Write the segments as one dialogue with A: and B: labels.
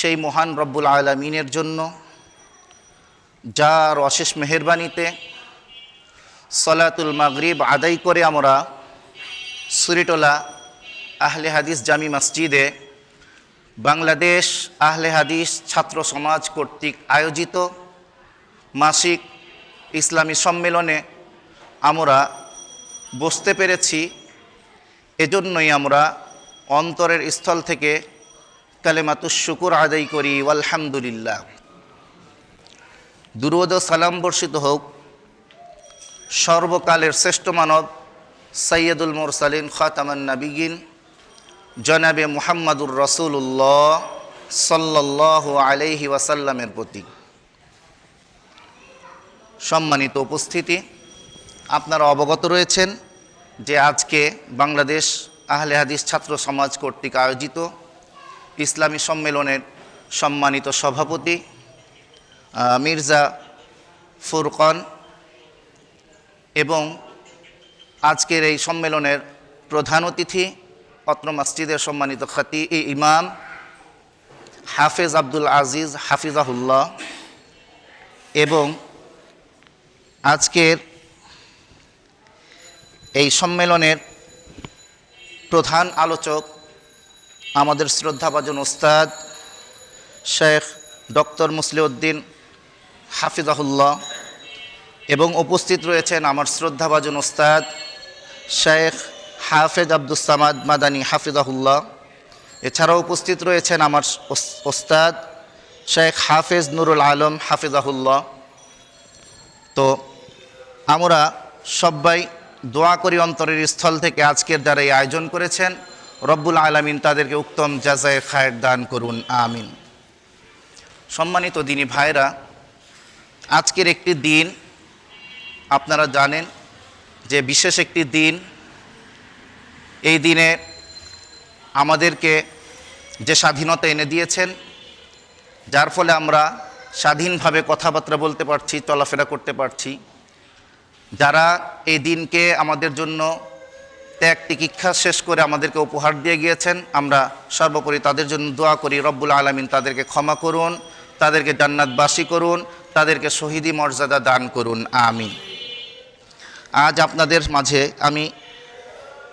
A: সেই মহান রব্বুল আলমিনের জন্য, যার অশেষ মেহরবানিতে সলাতুল মাগরিব আদায় করে আমরা সুরিটোলা আহলে হাদিস জামি মসজিদে বাংলাদেশ আহলে হাদিস ছাত্র সমাজ কর্তৃক আয়োজিত মাসিক ইসলামী সম্মেলনে আমরা বসতে পেরেছি। এজন্যই আমরা অন্তরের স্থল থেকে কালেমাতুস শুকুর আদায় করি আলহামদুলিল্লাহ দুরুদ সালাম বর্ষিত হোক। সর্বকালের শ্রেষ্ঠ মানব সৈয়দুল মোরসালিন, খাতামান নাবিগিন জনাবে মুহাম্মাদুর রসুল্লাহ সাল্লাহ আলাইহি ওয়াসাল্লামের প্রতি। সম্মানিত উপস্থিতি, আপনারা অবগত রয়েছেন যে আজকে বাংলাদেশ আহলে হাদিস ছাত্র সমাজ কর্তৃক আয়োজিত ইসলামী সম্মেলনের সম্মানিত সভাপতি মির্জা ফুরকন এবং আজকের এই সম্মেলনের প্রধান অতিথি, অত্র মসজিদের সম্মানিত খাতি ইমাম হাফেজ আব্দুল আজিজ হাফিজাহুল্লাহ এবং আজকের এই সম্মেলনের প্রধান আলোচক আমাদের শ্রদ্ধাভাজন ওস্তাদ শেখ ডক্টর মুসলিউদ্দিন হাফিজাহুল্লাহ এবং উপস্থিত রয়েছেন আমার শ্রদ্ধাভাজন ওস্তাদ শেখ হাফেজ আব্দুস সামাদ মাদানী হাফিজাহুল্লাহ। এছাড়াও উপস্থিত রয়েছেন আমার ওস- ওস্তাদ শেখ হাফেজ নুরুল আলম হাফিজাহুল্লাহ। তো আমরা সবাই দোয়া করি অন্তরের স্থল থেকে আজকের যারা এই আয়োজন করেছেন। রব্বুল আলমিন তাদেরকে উত্তম জাজায় খায়ের দান করুন, আমিন। সম্মানিত দিনী ভাইরা, আজকের একটি দিন, আপনারা জানেন যে বিশেষ একটি দিন, এই দিনে আমাদেরকে যে স্বাধীনতা এনে দিয়েছেন, যার ফলে আমরা স্বাধীনভাবে কথাবার্তা বলতে পারছি, চলাফেরা করতে পারছি। যারা এই দিনকে আমাদের জন্য ত্যাগ তিকিক্ষা শেষ করে আমাদেরকে উপহার দিয়ে গিয়েছেন। আমরা সর্বোপরি তাদের জন্য দোয়া করি, রব্বুল আলমিন তাদেরকে ক্ষমা করুন, তাদেরকে জান্নাতবাসী করুন, তাদেরকে শহীদি মর্যাদা দান করুন, আমিন। আজ আপনাদের মাঝে আমি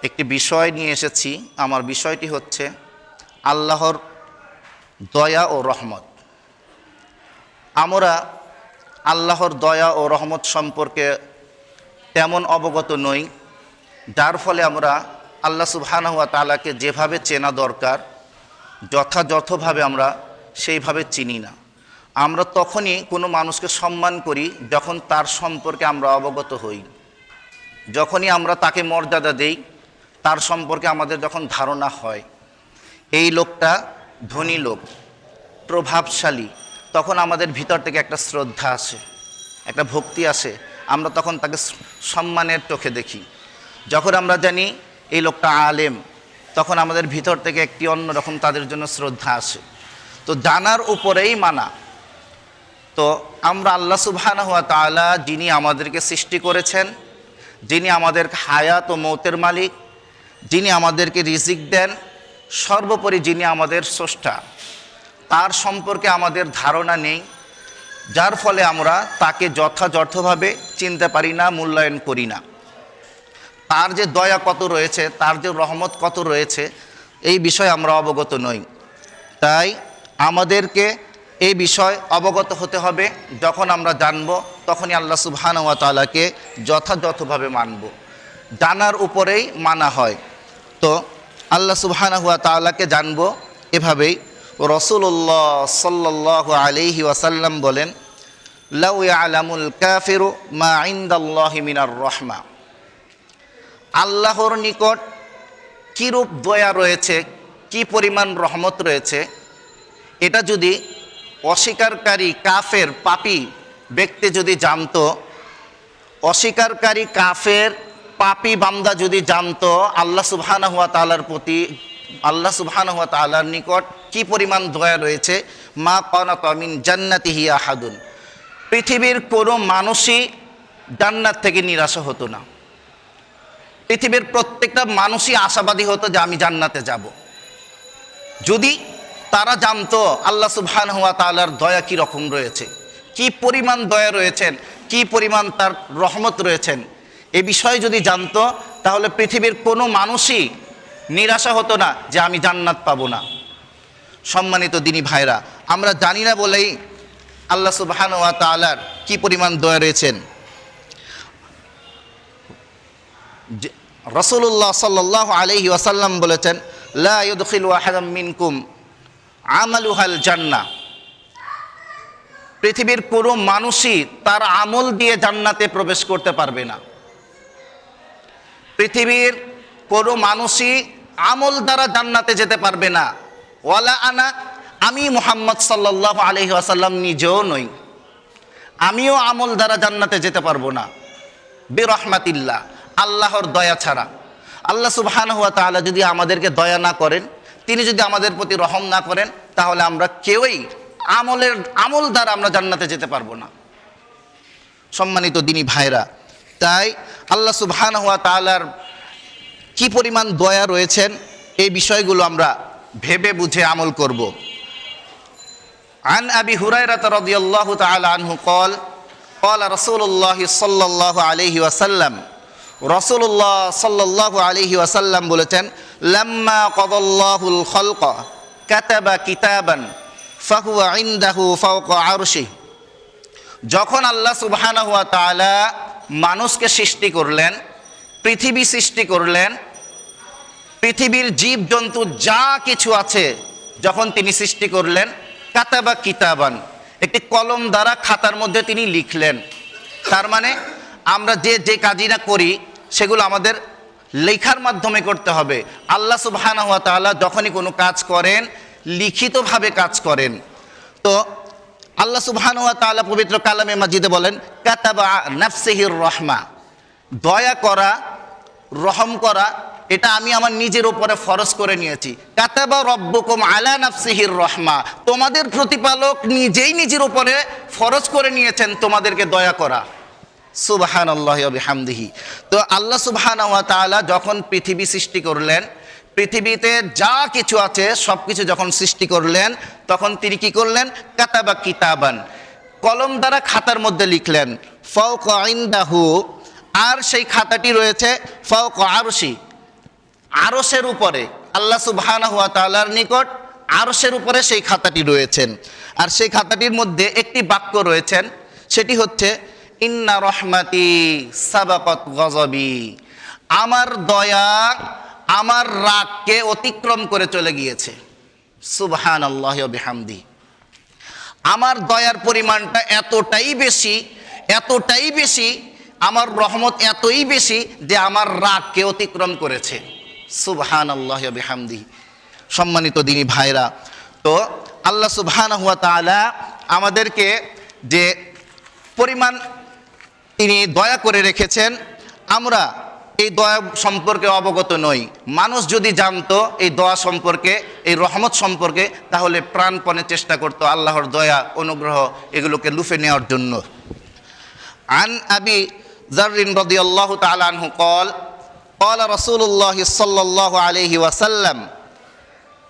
A: একটি বিষয় নিয়ে এসেছি। আমার বিষয়টি হচ্ছে আল্লাহর দয়া ও রহমত। আমরা আল্লাহর দয়া ও রহমত সম্পর্কে তেমন অবগত নই। যার ফলে আমরা আল্লাহ সুবহানাহু ওয়া তাআলাকে যেভাবে চেনা দরকার, যথাযথভাবে আমরা সেইভাবে চিনি না। আমরা তখনই কোনো মানুষকে সম্মান করি যখন তার সম্পর্কে আমরা অবগত হই। যখনই আমরা তাকে মর্যাদা দেই, তার সম্পর্কে আমাদের যখন ধারণা হয়। এই লোকটা ধনী লোক, প্রভাবশালী, তখন আমাদের ভিতর থেকে একটা শ্রদ্ধা আসে, একটা ভক্তি আসে। আমরা তখন তাকে সম্মানের চোখে দেখি। যখন আমরা জানি এই লোকটা আলেম, তখন আমাদের ভিতর থেকে একটি অন্যরকম তাদের জন্য শ্রদ্ধা আসে। তো জানার উপরেই মানা। তো আমরা আল্লাহ সুবহানাহু হুয়া তাআলা, যিনি আমাদেরকে সৃষ্টি করেছেন, যিনি আমাদের হায়াত ও মৌতের মালিক, যিনি আমাদেরকে রিজিক দেন, সর্বোপরি যিনি আমাদের স্রষ্টা। তার সম্পর্কে আমাদের ধারণা নেই, যার ফলে আমরা তাকে যথাযথভাবে চিনতে পারি না, মূল্যায়ন করি না। তার যে দয়া কত রয়েছে, তার যে রহমত কত রয়েছে, এই বিষয়ে আমরা অবগত নই। তাই আমাদেরকে এই বিষয় অবগত হতে হবে। যখন আমরা জানব, তখনই আল্লাহ সুবহানাহু ওয়া তাআলাকে যথাযথভাবে মানব। জানার উপরেই মানা হয়। তো আল্লাহ সুবহানাহু ওয়া তাআলাকে জানব এভাবেই। রসুল্লাহ সাল্লাহ আলাইহি ওয়াসাল্লাম বলেন, লাউ ইয়ালামুল কাফিরু মা ইনদাল্লাহি মিনার রহমা। আল্লাহর নিকট কীরূপ দয়া রয়েছে, কি পরিমাণ রহমত রয়েছে, এটা যদি অস্বীকারী কাফের পাপি ব্যক্তি যদি জানতো, অস্বীকারী কাফের পাপি বান্দা যদি জানতো, আল্লাহ সুবহানাহু ওয়া তালার প্রতি, আল্লাহ সুবহানাহু ওয়া তালার নিকট কি পরিমাণ দয়া রয়েছে, মা কানাত মিন জান্নাতিহি হাদুন পৃথিবীর কোনো মানুষই জান্নাত থেকে নিরাশা হতো না। পৃথিবীর প্রত্যেকটা মানুষই আশাবাদী হতো যে আমি জান্নাতে যাব। যদি তারা জানতো আল্লাহ সুবহান হুয়া তালার দয়া কি রকম রয়েছে, কি পরিমাণ দয়া রয়েছেন, কি পরিমাণ তার রহমত রয়েছেন, এ বিষয়ে যদি জানতো, তাহলে পৃথিবীর কোনো মানুষই নিরাশা হতো না যে আমি জান্নাত পাবো না। সম্মানিত দিনী ভাইরা, আমরা জানি না বলেই আল্লাহ সুবহান ওয়া তালার কি পরিমাণ দয়া রয়েছেন। রসুল্লাহ সাল্লাহ আলহি ওয়াসাল্লাম বলেছেন, লা ইউদখিলু আহাদাম মিনকুম আমালুহাল জান্না পৃথিবীর কোনো মানুষই তার আমল দিয়ে জান্নাতে প্রবেশ করতে পারবে না। পৃথিবীর কোনো মানুষই আমল দ্বারা জান্নাতে যেতে পারবে না। ওয়ালা আনা, আমি মোহাম্মদ সাল্লাহ আলহি আসাল্লাম নিজেও নই। আমিও আমল দ্বারা জান্নাতে যেতে পারব না। বেরহমাতিল্লাহ। আল্লাহর দয়া ছাড়া আল্লাহ সুবহান হুয়া তাআলা যদি আমাদেরকে দয়া না করেন তিনি যদি আমাদের প্রতি রহম না করেন তাহলে আমরা কেউই আমলের আমল দ্বারা আমরা জান্নাতে যেতে পারবো না সম্মানিত দিনী ভাইরা তাই আল্লাহ সুবহান হুয়া তাআলার কি পরিমাণ দয়া রয়েছেন এই বিষয়গুলো আমরা ভেবে বুঝে আমল করব عن أبي هريرة رضي الله تعالى عنه قال قال رسول الله صلى الله عليه وسلم রসুল্লাহ সাল্লাহ আলহি ওয়াসাল্লাম বলেছেন, লাম্মা কদল্লাহুল খলক কাতাবা কিতাবান ফাহু আইন্দাহু ফাউক আরশি। যখন আল্লাহ সুবহানা হুয়া তালা মানুষকে সৃষ্টি করলেন, পৃথিবী সৃষ্টি করলেন, পৃথিবীর জীবজন্তু যা কিছু আছে যখন তিনি সৃষ্টি করলেন, কাতাবা কিতাবান, একটি কলম দ্বারা খাতার মধ্যে তিনি লিখলেন। তার মানে আমরা যে যে কাজই না করি, সেগুলো আমাদের লেখার মাধ্যমে করতে হবে। আল্লাহ সুবহানাহু ওয়া তাআলা যখনই কোনো কাজ করেন, লিখিতভাবে কাজ করেন। তো আল্লাহ সুবহানাহু ওয়া তাআলা পবিত্র কালামে মাজিদে বলেন, কাতাবা নাফসিহির রহমা। দয়া করা, রহম করা, এটা আমি আমার নিজের উপরে ফরজ করে নিয়েছি। কাতাবা রব্বুকুম আলা নাফসিহির রহমা। তোমাদের প্রতিপালক নিজেই নিজের উপরে ফরজ করে নিয়েছেন তোমাদেরকে দয়া করা। সুবহান আল্লাহ হামদিহি তো আল্লাহ সুবহান তাআলা যখন পৃথিবী সৃষ্টি করলেন, পৃথিবীতে যা কিছু আছে সব কিছু যখন সৃষ্টি করলেন, তখন তিনি কি করলেন? কাতাবা কিতাবান। কলম দ্বারা খাতার মধ্যে লিখলেন ফৌক ইন্দাহু আর সেই খাতাটি রয়েছে ফৌক আরশি আরসের উপরে। আল্লাহ সুবহানাহু হুয়া তাআলার নিকট আরশের উপরে সেই খাতাটি রয়েছেন। আর সেই খাতাটির মধ্যে একটি বাক্য রয়েছেন, সেটি হচ্ছে ইন্না রহমাতি সাবাকত গজবি। আমার দয়া, আমার রাগকে অতিক্রম করে চলে গিয়েছে। সুবহান আল্লাহ বিহামদি। আমার দয়ার পরিমাণটা এতটাই বেশি এতটাই বেশি, আমার রহমত এতই বেশি যে আমার রাগকে অতিক্রম করেছে। সুবহান আল্লাহ বিহামদি। সম্মানিত দিনী ভাইরা, তো আল্লাহ সুবহান হুয়া তাআলা আমাদেরকে যে পরিমাণ তিনি দয়া করে রেখেছেন আমরা এই দয়া সম্পর্কে অবগত নই মানুষ যদি জানতো এই দয়া সম্পর্কে এই রহমত সম্পর্কে তাহলে প্রাণপণে চেষ্টা করতো আল্লাহর দয়া অনুগ্রহ এগুলোকে লুফে নেওয়ার জন্য عن أبي ذر رضي الله تعالى عنه قال قال رسول الله صلى الله عليه وسلم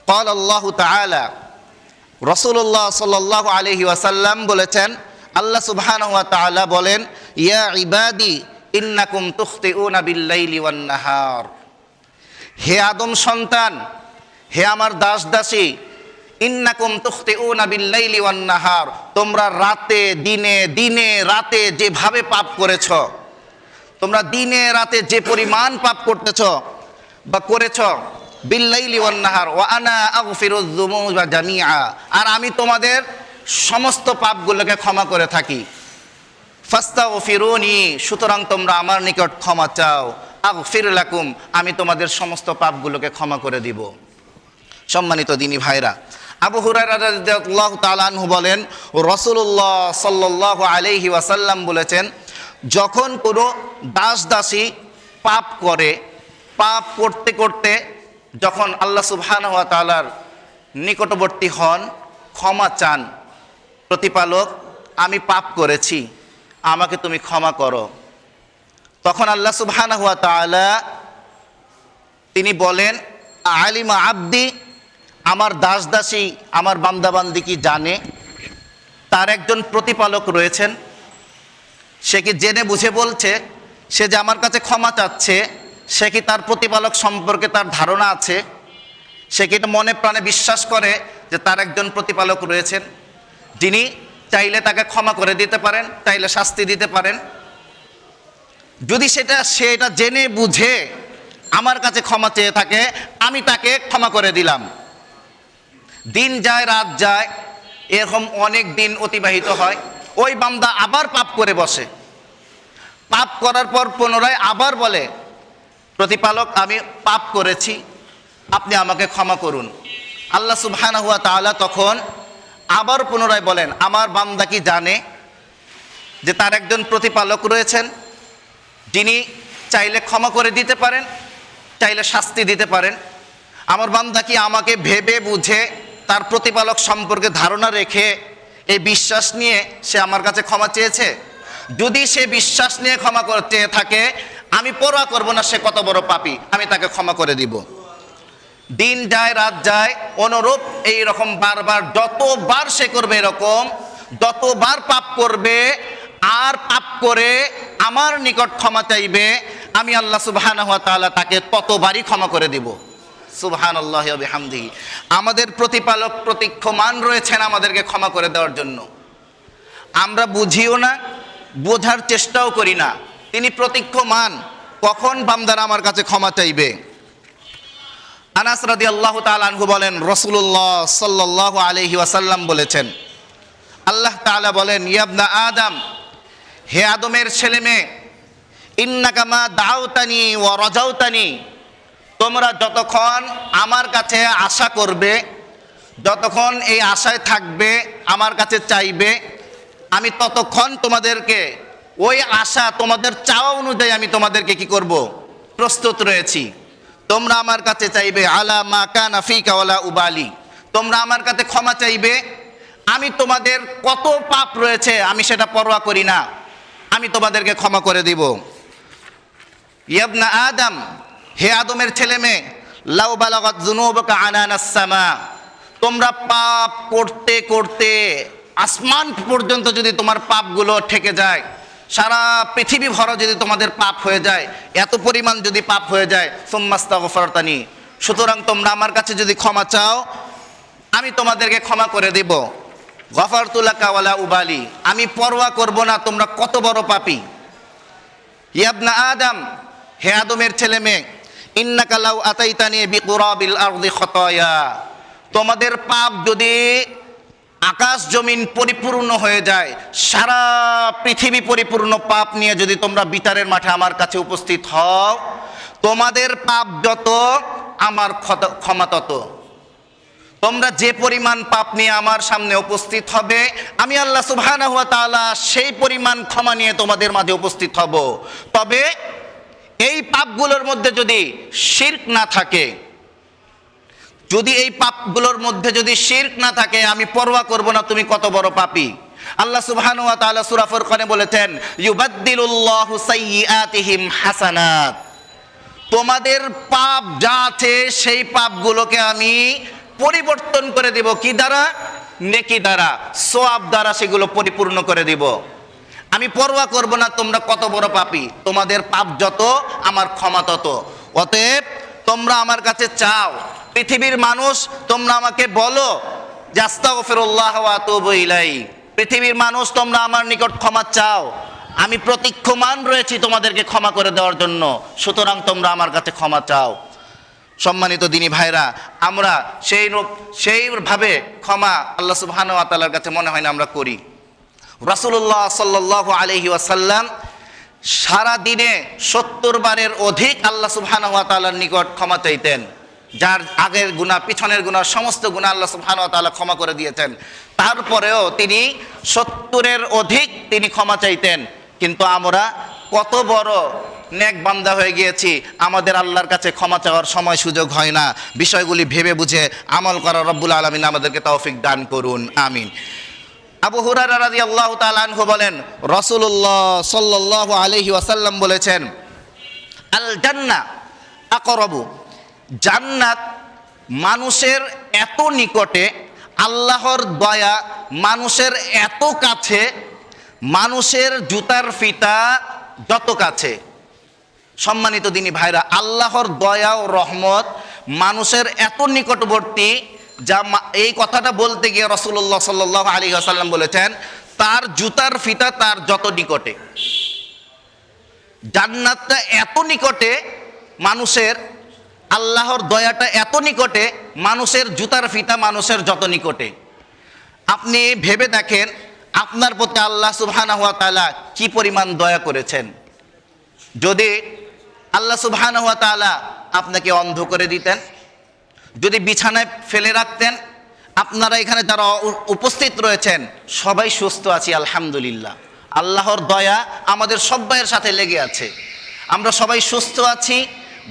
A: قال الله تعالى رسول الله صلى الله عليه وسلم বলেছেন আল্লাহ সুবহানাহু ওয়া তাআলা বলেন, ইয়া ইবাদি, ইন্নাকুম তুখতিউনা বিল-লাইলি ওয়ান-নাহার। হে আদম সন্তান, হে আমার দাস দাসী ইন্নাকুম তুখতিউনা বিল-লাইলি ওয়ান-নাহার। তোমরা রাতে, দিনে দিনে, রাতে যেভাবে পাপ করেছ, তোমরা দিনে, রাতে যে পরিমাণ পাপ করতেছ বা করেছ, বিল্লাইলি ওয়ান-নাহার, ওয়া আনা আগফিরুয যুনুবা জামিআ। আর আমি তোমাদের সমস্ত পাপগুলোকে ক্ষমা করে থাকি। ফাস্তাও ফিরুনি সুতরাং তোমরা আমার নিকট ক্ষমা চাও। আগ লাকুম, আমি তোমাদের সমস্ত পাপগুলোকে ক্ষমা করে দিব। সম্মানিত দিনী ভাইরা, আবু হুরাইরাহ তালানহু বলেন রসুল্লাহ সাল্লাহ আলহি ওয়াসাল্লাম বলেছেন, যখন কোনো দাস দাসী পাপ করে, পাপ করতে করতে যখন আল্লাহ সুবহান ওয়া তাআলার নিকটবর্তী হন, ক্ষমা চান প্রতিপালক, আমি পাপ করেছি, আমাকে তুমি ক্ষমা করো। তখন আল্লাহ সুবহানাহু ওয়া তাআলা তিনি বলেন, আলিমা আব্দি আমার দাস দাসী আমার বান্দাবান্দি কি জানে? তার একজন প্রতিপালক রয়েছেন, সে কি জেনে বুঝে বলছে, সে যে আমার কাছে ক্ষমা চাচ্ছে, সে কি তার প্রতিপালক সম্পর্কে তার ধারণা আছে? সে কি মনে প্রাণে বিশ্বাস করে যে তার একজন প্রতিপালক রয়েছেন? যিনি চাইলে তাকে ক্ষমা করে দিতে পারেন, চাইলে শাস্তি দিতে পারেন। যদি সেটা, সে এটা জেনে বুঝে আমার কাছে ক্ষমা চেয়ে থাকে, আমি তাকে ক্ষমা করে দিলাম। দিন যায়, রাত যায়, এরকম অনেক দিন অতিবাহিত হয়। ওই বান্দা আবার পাপ করে বসে। পাপ করার পর পুনরায় আবার বলে, প্রতিপালক, আমি পাপ করেছি, আপনি আমাকে ক্ষমা করুন। আল্লাহ সুবহানাহু ওয়া তাআলা তখন আবার পুনরায় বলেন, আমার বান্দা কি জানে যে তার একজন প্রতিপালক রয়েছেন? যিনি চাইলে ক্ষমা করে দিতে পারেন, চাইলে শাস্তি দিতে পারেন। আমার বান্দা কি আমাকে ভেবে বুঝে তার প্রতিপালক সম্পর্কে ধারণা রেখে এই বিশ্বাস নিয়ে সে আমার কাছে ক্ষমা চেয়েছে? যদি সে বিশ্বাস নিয়ে ক্ষমা করে চেয়ে থাকে, আমি পরোয়া করব না, সে কত বড় পাপী, আমি তাকে ক্ষমা করে দিব। দিন যায়, রাত যায়, অনুরূপ এই রকম বারবার যতবার সে করবে এরকম, যতবার পাপ করবে আর পাপ করে আমার নিকট ক্ষমা চাইবে, আমি আল্লাহ সুবহানাহু ওয়া তাআলা তাকে ততবারই ক্ষমা করে দিব। সুবহান আল্লাহ হামদি আমাদের প্রতিপালক প্রতীক্ষমান রয়েছেন আমাদেরকে ক্ষমা করে দেওয়ার জন্য। আমরা বুঝিও না, বোঝার চেষ্টাও করি না। তিনি প্রতীক্ষমান, কখন বান্দারা আমার কাছে ক্ষমা চাইবে? আনাস রাদি আল্লাহ তালু বলেন রসুল্লাহ সাল্লাহ আলহি ওয়াসাল্লাম বলেছেন, আল্লাহ তাআলা বলেন ইয়াবনা আদম, হে আদমের ছেলে মেয়ে ইন্নাকামা দাউতানি ও রজাউতানি তোমরা যতক্ষণ আমার কাছে আশা করবে, যতক্ষণ এই আশায় থাকবে, আমার কাছে চাইবে, আমি ততক্ষণ তোমাদেরকে ওই আশা তোমাদের চাওয়া অনুযায়ী আমি তোমাদেরকে কি করব? প্রস্তুত রয়েছি। তোমরা আমার কাছে চাইবে, আলা মা কানা ফিকা ওয়ালা উবালি। তোমরা আমার কাছে ক্ষমা চাইবে। আমি তোমাদের কত পাপ রয়েছে, আমি সেটা পরোয়া করি না। আমি তোমাদেরকে ক্ষমা করে দিব। ইয়াবনা আদম, হে আদমের ছেলে মেয়ে, লাউ বালাগাত যুনুবকা আনানাস সামা। তোমরা পাপ করতে করতে, আসমান পর্যন্ত যদি তোমার পাপগুলো ঠেকে যায় সারা পৃথিবী ভরা যদি তোমাদের পাপ হয়ে যায়, এত পরিমাণ যদি পাপ হয়ে যায় সোম্মাস্তা গফরতানি সুতরাং তোমরা আমার কাছে যদি ক্ষমা চাও, আমি তোমাদেরকে ক্ষমা করে দেব। গফরতুল্লাহ কাওয়ালা উবালি। আমি পরোয়া করব না, তোমরা কত বড় পাপী। ইয়াবনা আদম, হে আদমের ছেলে মেয়ে ইন্নাকালাউ আতাইতানি বিকুরাবিল আরদি খতায়া। তোমাদের পাপ যদি আকাশ জমিন পরিপূর্ণ হয়ে যায়। সারা পৃথিবী পরিপূর্ণ পাপ নিয়ে যদি তোমরা বিতারের মাঠে আমার কাছে উপস্থিত হও, তোমাদের পাপ যত, আমার ক্ষমা তত। তোমরা যে পরিমাণ পাপ নিয়ে আমার সামনে উপস্থিত হবে, আমি আল্লাহ সুবহানাহু ওয়া সেই পরিমাণ ক্ষমা নিয়ে তোমাদের মাঝে উপস্থিত হব। তবে এই পাপগুলোর মধ্যে যদি শির্ক না থাকে যদি এই পাপগুলোর মধ্যে যদি শির্ক না থাকে, আমি পরোয়া করব না, তুমি কত বড় পাপী? আল্লাহ সুবহানাহু ওয়া তাআলা সূরা ফুরকানে বলেছেন, ইউবাদদিলুল্লাহু সাইয়্যাতিহিম হাসানাত। তোমাদের পাপ যা আছে, সেই পাপগুলোকে আমি পরিবর্তন করে দেব কি দ্বারা? নেকি দ্বারা। সোয়াব দ্বারা সেগুলো পরিপূর্ণ করে দিব। আমি পরোয়া করব না, তোমরা কত বড় পাপি? তোমাদের পাপ যত, আমার ক্ষমা তত। অতএব তোমরা আমার কাছে চাও পৃথিবীর মানুষ, তোমরা আমাকে বলো ইলাই পৃথিবীর মানুষ, তোমরা আমার নিকট ক্ষমা চাও। আমি প্রতীক্ষমান রয়েছি তোমাদেরকে ক্ষমা করে দেওয়ার জন্য। সুতরাং তোমরা আমার কাছে ক্ষমা চাও। সম্মানিত দিনী ভাইরা, আমরা সেই সেইভাবে ক্ষমা আল্লাহ সুবহানাহু ওয়া তাআলার কাছে মনে হয় না আমরা করি। রাসূলুল্লাহ সাল্লাল্লাহু আলাইহি ওয়াসাল্লাম সারা দিনে সত্তর বারের অধিক আল্লাহ সুবহানাহু ওয়া তাআলার নিকট ক্ষমা চাইতেন। যার আগের গুণা, পিছনের গুণা, সমস্ত গুণা আল্লাহ সুবহানাহু ওয়া তাআলা ক্ষমা করে দিয়েছেন। তারপরেও তিনি সত্তরের অধিক তিনি ক্ষমা চাইতেন। কিন্তু আমরা কত বড় নেক বান্দা হয়ে গিয়েছি, আমাদের আল্লাহর কাছে ক্ষমা চাওয়ার সময় সুযোগ হয় না। বিষয়গুলি ভেবে বুঝে আমল করা রব্বুল আলমিন আমাদেরকে তৌফিক দান করুন, আমিন। আবু হুরারা রাজি আল্লাহ তালানহু বলেন রসুল্লাহ সাল্লাহ আলহি ওয়াসাল্লাম বলেছেন আল জান্না আকরবু জান্নাত মানুষের এত নিকটে, আল্লাহর দয়া মানুষের এত কাছে, মানুষের জুতার ফিতা যত কাছে। সম্মানিত দিনী ভাইরা, আল্লাহর দয়া ও রহমত মানুষের এত নিকটবর্তী যা এই কথাটা বলতে গিয়ে রসুল্লাহ সাল্লাহ আলী আসাল্লাম বলেছেন, তার জুতার ফিতা তার যত নিকটে। জান্নাতটা এত নিকটে মানুষের আল্লাহর দয়াটা এত নিকটে, মানুষের জুতার ফিতা মানুষের যত নিকটে। আপনি ভেবে দেখেন, আপনার প্রতি আল্লাহ সুবহানাহু ওয়া তাআলা কি পরিমাণ দয়া করেছেন। যদি আল্লাহ সুবহানাহু ওয়া তাআলা আপনাকে অন্ধ করে দিতেন, যদি বিছানায় ফেলে রাখতেন, আপনারা এখানে যারা উপস্থিত রয়েছেন, সবাই সুস্থ আছি, আলহামদুলিল্লাহ। আল্লাহর দয়া আমাদের সবাইয়ের সাথে লেগে আছে। আমরা সবাই সুস্থ আছি,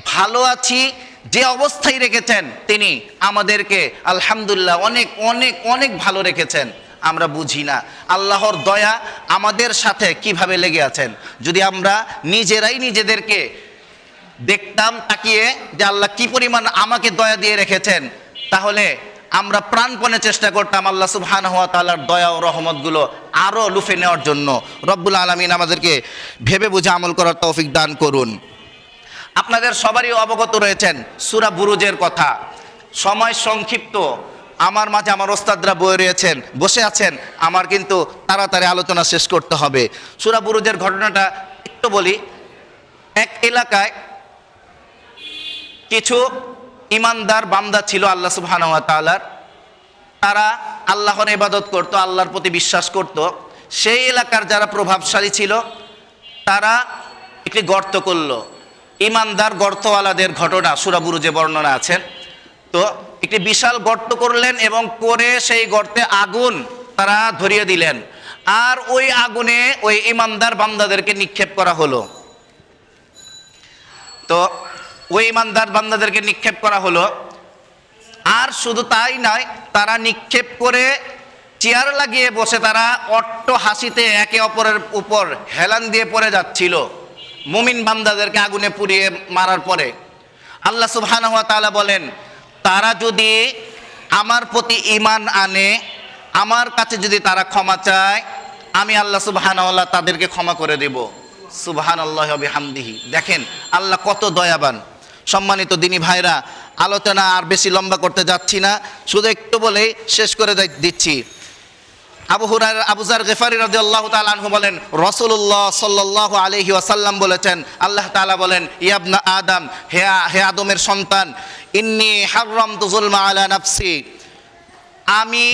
A: ভালো আছি যে অবস্থায় রেখেছেন, তিনি আমাদেরকে আলহামদুলিল্লাহ অনেক অনেক অনেক ভালো রেখেছেন। আমরা বুঝি না। আল্লাহর দয়া আমাদের সাথে কীভাবে লেগে আছেন? যদি আমরা নিজেরাই নিজেদেরকে দেখতাম, তাকিয়ে যে আল্লাহ কি পরিমাণ আমাকে দয়া দিয়ে রেখেছেন, তাহলে আমরা প্রাণপণে চেষ্টা করতাম আল্লাহ সুবহানাহু হওয়া তাআলার দয়া ও রহমতগুলো আরও লুফে নেওয়ার জন্য। রব্বুল আলমিন আমাদেরকে ভেবে বুঝে আমল করার তৌফিক দান করুন। আপনাদের সবারই অবগত রয়েছেন সুরা বুরুজের কথা। সময় সংক্ষিপ্ত। আমার মাঝে আমার ওস্তাদরা বয়ে রয়েছেন, বসে আছেন। আমার কিন্তু তাড়াতাড়ি আলোচনা শেষ করতে হবে। সুরা বুরুজের ঘটনাটা একটু বলি। এক এলাকায় কিছু ইমানদার বান্দা ছিল আল্লাহ ওয়া তারা আল্লাহর ইবাদত করত, আল্লাহর প্রতি বিশ্বাস করত। সেই এলাকার যারা প্রভাবশালী ছিল, তারা একটি গর্ত করল। ইমানদার গর্তওয়ালাদের ঘটনা সুরাবুরুজে বর্ণনা আছেন তো একটি বিশাল গর্ত করলেন এবং করে সেই গর্তে আগুন তারা ধরিয়ে দিলেন। আর ওই আগুনে ওই ইমানদার বান্দাদেরকে নিক্ষেপ করা হলো। তো ওই ইমানদার বান্দাদেরকে নিক্ষেপ করা হলো। আর শুধু তাই নয়, তারা নিক্ষেপ করে চেয়ার লাগিয়ে বসে তারা অট্ট হাসিতে একে অপরের উপর হেলান দিয়ে পড়ে যাচ্ছিল। মুমিন বান্দাদেরকে আগুনে পুড়িয়ে মারার পরে আল্লাহ সুবহানাহু ওয়া তাআলা বলেন, তারা যদি আমার প্রতি ঈমান আনে, আমার কাছে যদি তারা ক্ষমা চায়, আমি আল্লাহ ওয়া তাআলা তাদেরকে ক্ষমা করে দেব। সুবহানাল্লাহি ওয়া বিহামদিহি। দেখেন, আল্লাহ কত দয়াবান। সম্মানিত দিনী ভাইরা, আলোচনা আর বেশি লম্বা করতে যাচ্ছি না, শুধু একটু বলেই শেষ করে দিচ্ছি। আল্লাহ বলেন রসুল্লাহ ওয়াসাল্লাম বলেছেন, আল্লাহ বলেন আদম, হে আদমের সন্তান, ইন্নি আমি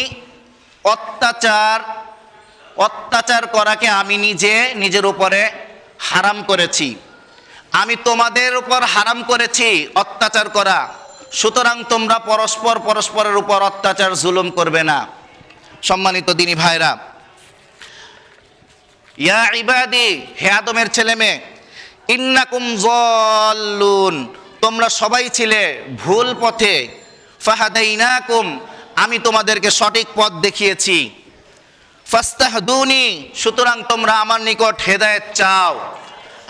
A: অত্যাচার অত্যাচার করাকে আমি নিজে, নিজের উপরে হারাম করেছি। আমি তোমাদের উপর হারাম করেছি অত্যাচার করা। সুতরাং তোমরা পরস্পর পরস্পরের উপর অত্যাচার, জুলুম করবে না। সম্মানিত দিনী ভাইরা। ইয়া ইবাদি, হে আদমের ছেলে মেয়ে, ইন্নাকুম জল্লুন তোমরা সবাই ছিলে ভুল পথে। ফাহাদাইনাকুম, আমি তোমাদেরকে সঠিক পথ দেখিয়েছি। ফাস্তাহদুনি, সুতরাং তোমরা আমার নিকট হেদায়েত চাও।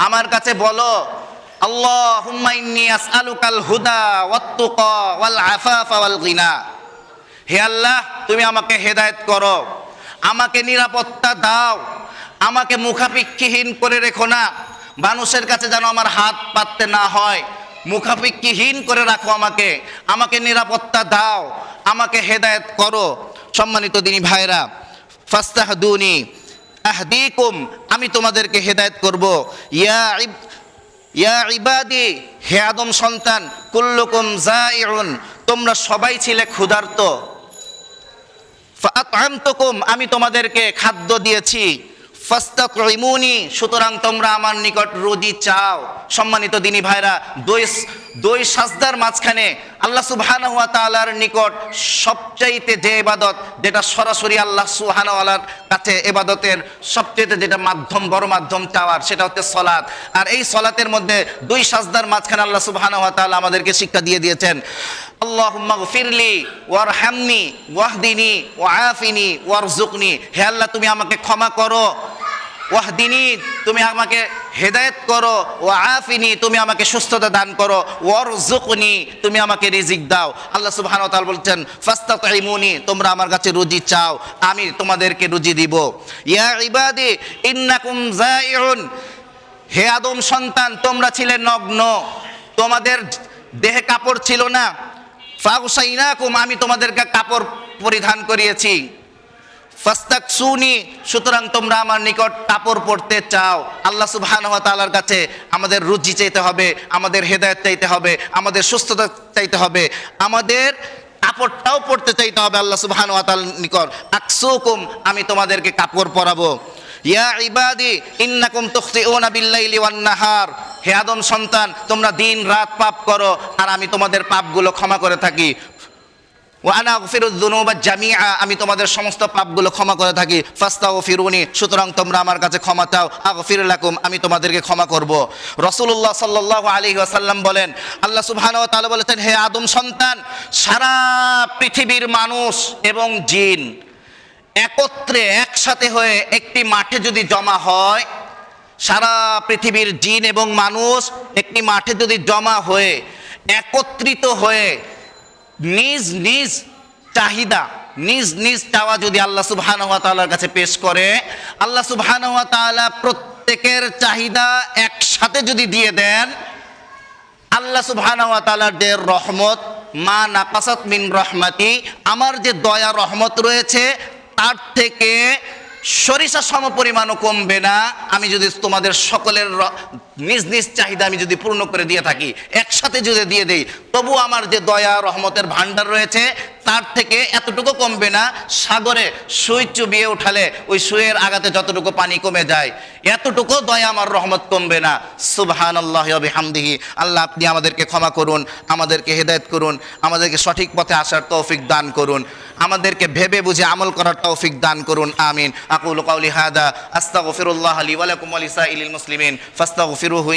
A: আমার কাছে বলো, আল্লাহুম্মা ইন্নী আসআলুকাল হুদা ওয়াত তুকা ওয়াল আফাফা ওয়াল গিনা। হে আল্লাহ, তুমি আমাকে হেদায়েত করো। আমাকে নিরাপত্তা দাও। আমাকে মুখাপিক্ষিহীন করে রেখো না। মানুষের কাছে যেন আমার হাত পাততে না হয়। মুখাপিক্ষিহীন করে রাখো আমাকে। আমাকে নিরাপত্তা দাও। আমাকে হেদায়েত করো। সম্মানিত দিনী ভাইরা ফাস্তাহদুনি আহদিকুম, আমি তোমাদেরকে হেদায়ত করব। ইয়া ইয়া ইবাদি, হে আদম সন্তান, কুল্লুকুম জাইউন তোমরা সবাই ছিলে ক্ষুধার্ত। আমি তোমাদেরকে খাদ্য দিয়েছি। সুতরাং তোমরা আমার নিকট রুজি চাও। সম্মানিত দিনী ভাইরা দুই দুই সাজদার মাঝখানে আল্লাহ তাআলার নিকট সবচাইতে যে ইবাদত, যেটা সরাসরি আল্লাহ তাআলার কাছে ইবাদতের সবচাইতে যেটা মাধ্যম, বড় মাধ্যম চাওয়ার, সেটা হচ্ছে সলাৎ। আর এই সলাতের মধ্যে দুই সাজদার মাঝখানে আল্লাহ সুবহানাহু ওয়া তাআলা আমাদেরকে শিক্ষা দিয়ে দিয়েছেন, আল্লাহুম্মা গফিরলি ওয়ারহামনি ওয়াহদিনি ওয়াআফিনি ওয়ারজুকনি হে আল্লাহ, তুমি আমাকে ক্ষমা করো। ওয়াহদিনী, তুমি আমাকে হেদায়েত করো। ও আফিনি তুমি আমাকে সুস্থতা দান করো। ওর ওয়ারজুকনি তুমি আমাকে রিজিক দাও। আল্লাহ সুবহানাহু ওয়া বলছেন ফাস্তাতঈমুনি তোমরা আমার কাছে রুজি চাও। আমি তোমাদেরকে রুজি দিব। ইয়া ইবাদি, ইন্নাকুম জাইউন হে আদম সন্তান, তোমরা ছিলে নগ্ন। তোমাদের দেহে কাপড় ছিল না। ফাগুসাইনাকুম, আমি তোমাদেরকে কাপড় পরিধান করিয়েছি। ফাস্তাক সুনি সুতরাং তোমরা আমার নিকট কাপড় পরতে চাও। আল্লাহ সুবহানাহু ওয়া কাছে আমাদের রুজি চাইতে হবে, আমাদের হেদায়েত চাইতে হবে, আমাদের সুস্থতা চাইতে হবে, আমাদের কাপড়টাও পড়তে চাইতে হবে আল্লাহ সুবহানাহু ওয়া তাআলার নিকট। আকসুকুম, আমি তোমাদেরকে কাপড় পরাবো। ইয়া ইবাদি, ইন্নাকুম তুখতিউনা বিল্লাইলি ওয়ান নাহার হে আদম সন্তান, তোমরা দিন রাত পাপ করো, আর আমি তোমাদের পাপগুলো ক্ষমা করে থাকি। ওয়ানা আমি তোমাদের সমস্ত পাপগুলো ক্ষমা করে থাকি। ফাস্তা ফাস্তাও ফিরুনি সুতরাং তোমরা আমার কাছে ক্ষমা চাও। আগফির লাকুম, আমি তোমাদেরকে ক্ষমা করব। রসুল্লাহ সাল্লাহ আলী আসাল্লাম বলেন, আল্লাহ সুবহান ও বলেছেন, হে আদম সন্তান, সারা পৃথিবীর মানুষ এবং জিন একত্রে একসাথে হয়ে একটি মাঠে যদি জমা হয়, সারা পৃথিবীর জিন এবং মানুষ একটি মাঠে যদি জমা হয়ে একত্রিত হয়ে নিজ নিজ চাহিদা, নিজ নিজ চাওয়া যদি আল্লাহ সুবহানাহু ওয়া তাআলার কাছে পেশ করে, আল্লাহ সুবহানাহু ওয়া তাআলা প্রত্যেকের চাহিদা একসাথে যদি দিয়ে দেন, আল্লাহ সুবহানাহু ওয়া তাআলার রহমত, মা নাকাসাত মিন রহমাতি, আমার যে দয়া রহমত রয়েছে, তার থেকে সরিষা সম পরিমাণও কমবে না। আমি যদি তোমাদের সকলের নিজ নিজ চাহিদা আমি যদি পূর্ণ করে দিয়ে থাকি, একসাথে যদি দিয়ে দেই, তবু আমার যে দয়া, রহমতের ভান্ডার রয়েছে, তার থেকে এতটুকু কমবে না। সাগরে সুই চুবিয়ে উঠালে ওই সুয়ের আগাতে যতটুকু পানি কমে যায়, এতটুকু দয়া আমার রহমত কমবে না। সুবহান আল্লাহ হামদিহি আল্লাহ, আপনি আমাদেরকে ক্ষমা করুন, আমাদেরকে হেদায়েত করুন, আমাদেরকে সঠিক পথে আসার তৌফিক দান করুন। আমাদেরকে ভেবে বুঝে আমল করার তৌফিক দান করুন, আমিন। আকুল কাউলি হাদা, আস্তাগফিরুল্লাহ লি ওয়া লাকুম ওয়া লিসাইলিল মুসলিমিন, ফাস্তাগফিরুহু